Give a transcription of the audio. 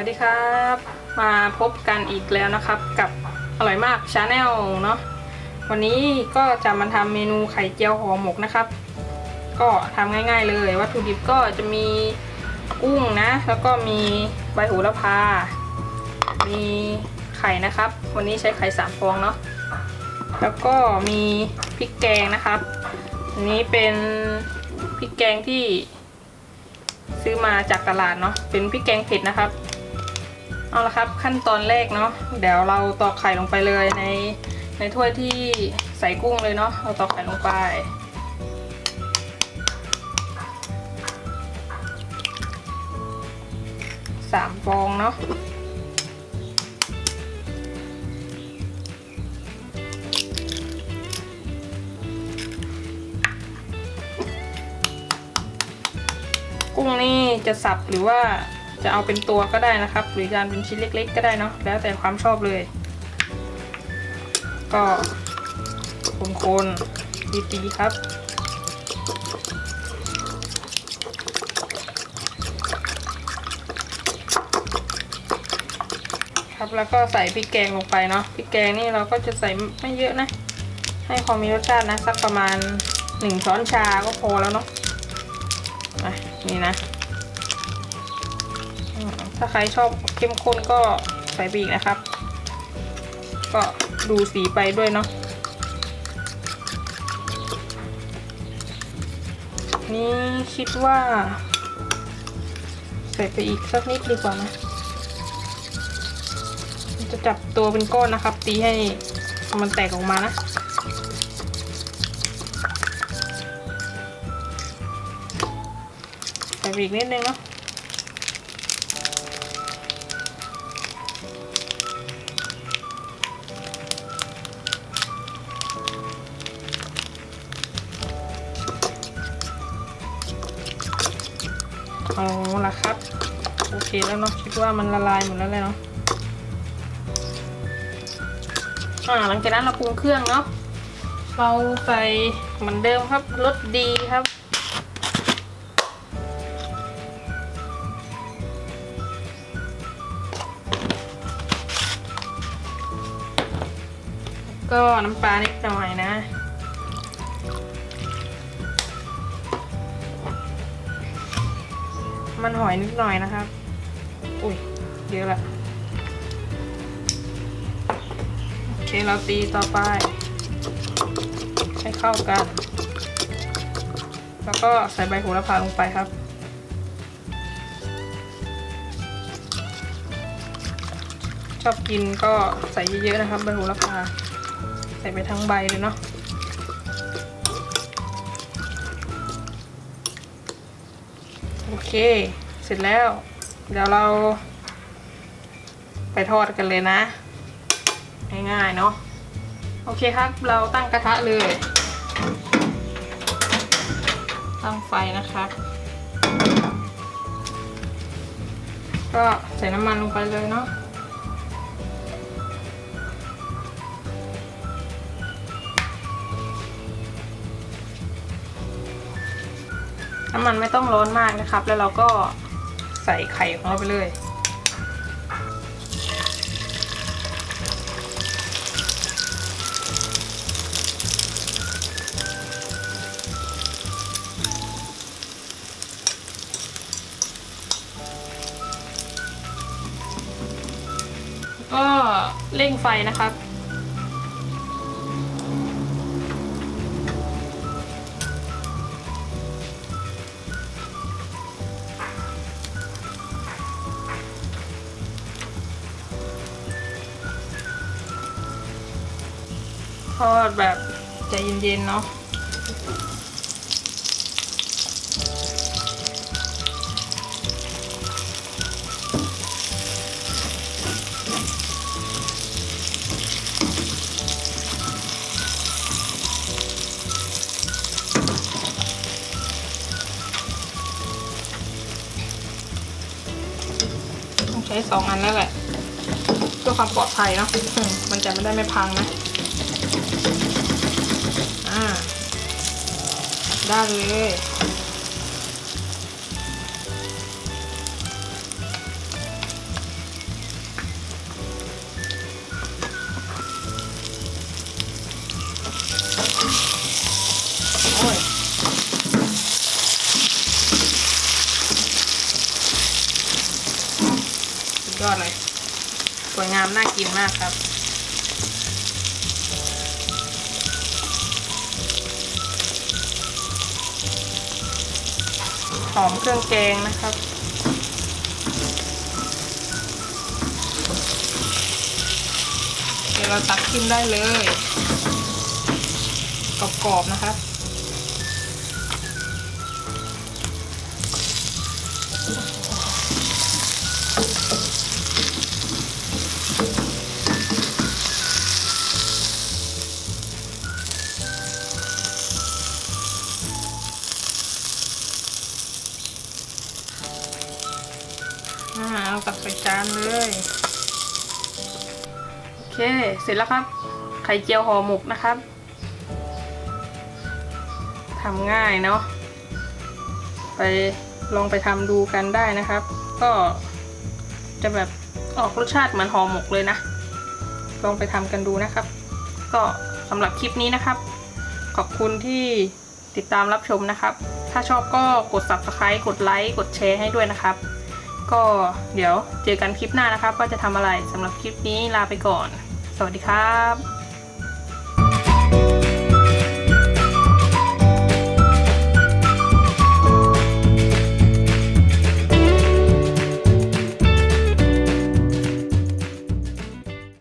วัสดีครับ มาพบกันอีกแล้วนะครับ กับอร่อยมากชาแนลเนาะวันนี้ก็จะมาทำเมนูไข่เจียวห่อหมกนะครับ ก็ทำง่าย ๆ เลย วัตถุดิบก็จะมีกุ้งนะ แล้วก็มีใบโหูระพา มีไข่นะครับ วันนี้ใช้ไข่สามฟองเนาะแล้วก็มีพริกแกงนะครับอันนี้เป็นพริกแกงที่ซื้อมาจากตลาดเนาะเป็นพริกแกงเผ็ดนะครับ เอาละครับขั้นตอนแรกเนาะเดี๋ยวเราตอกไข่ลงไปเลยในในถ้วยที่ใส่กุ้งเลยเนาะเราตอกไข่ลงไป สามฟองเนาะกุ้งนี่จะสับหรือว่า จะเอาเป็นตัวก็ได้นะครับ หรือจานเป็นชิ้นเล็ก ๆ ก็ได้เนาะแล้วแต่ความชอบเลย ก็คนๆดีๆครับครับแล้วก็ใส่พริกแกงลงไปเนาะพริกแกงนี่เราก็จะใส่ไม่เยอะนะ ให้พอมีรสชาตินะสักประมาณหนึ่งช้อนชาก็พอแล้วเนาะนี่นะ ถ้าใครชอบเข้มข้นก็ใส่ไปอีกนะครับ ก็ดูสีไปด้วยเนาะนี่คิดว่า ใส่ไปอีกสักนิดดีกว่านะจะจับตัวเป็นก้อนนะครับ ตีให้มันแตกออกมานะใส่ไปอีกนิดนึงเนาะ เคแล้วเนาะคิดว่ามันละลายหมดแล้วเลยเนาะอ่าหลังจากนั้นเราปรุงเครื่องเนาะเราใส่เหมือนเดิมครับรสดีครับก็น้ำปลานิดหน่อยนะ มันหอยนิดหน่อยนะครับ อุ้ยเยอะละโอเคเราตีต่อไป ให้เข้ากัน แล้วก็ใส่ใบโหระพาลงไปครับ ชอบกินก็ใส่เยอะๆนะครับใบโหระพา ใส่ไปทั้งใบเลยเนาะโอเค เสร็จแล้ว เดี๋ยวเรา ไปทอดกันเลยนะ ง่ายๆเนาะโอเคครับ เราตั้งกระทะเลย ตั้งไฟนะครับ ก็ใส่น้ำมันลงไปเลยเนาะน้ำมันไม่ต้องร้อนมากนะครับ แล้วเราก็ ใส่ไข่ของเราไปเลยก็เร่งไฟนะครับ ทอดแบบใจเย็นๆเนาะใช้สองอันแล้วแหละเพื่อความปลอดภัยเนาะมันจะไม่ได้ไม่พังนะ ได้เลยยอดเลย สวยงามน่ากินมากครับ อมเครื่องแกงนะครับ เดี๋ยวเราตักกินได้เลยกรอบๆนะครับ อ่าเอาตักใส่จานเลย โอเค เสร็จแล้วครับ ไข่เจียวห่อหมกนะครับทำง่ายเนาะ ไปลองไปทำดูกันได้นะครับ ก็จะแบบออกรสชาติเหมือนห่อหมกเลยนะ ลองไปทำกันดูนะครับ ก็สำหรับคลิปนี้นะครับ ขอบคุณที่ติดตามรับชมนะครับ ถ้าชอบก็กด subscribe กดไลค์ กดแชร์ให้ด้วยนะครับ ก็เดี๋ยวเจอกันคลิปหน้านะครับ ว่าจะทำอะไรสำหรับคลิปนี้ลาไปก่อน สวัสดีครับ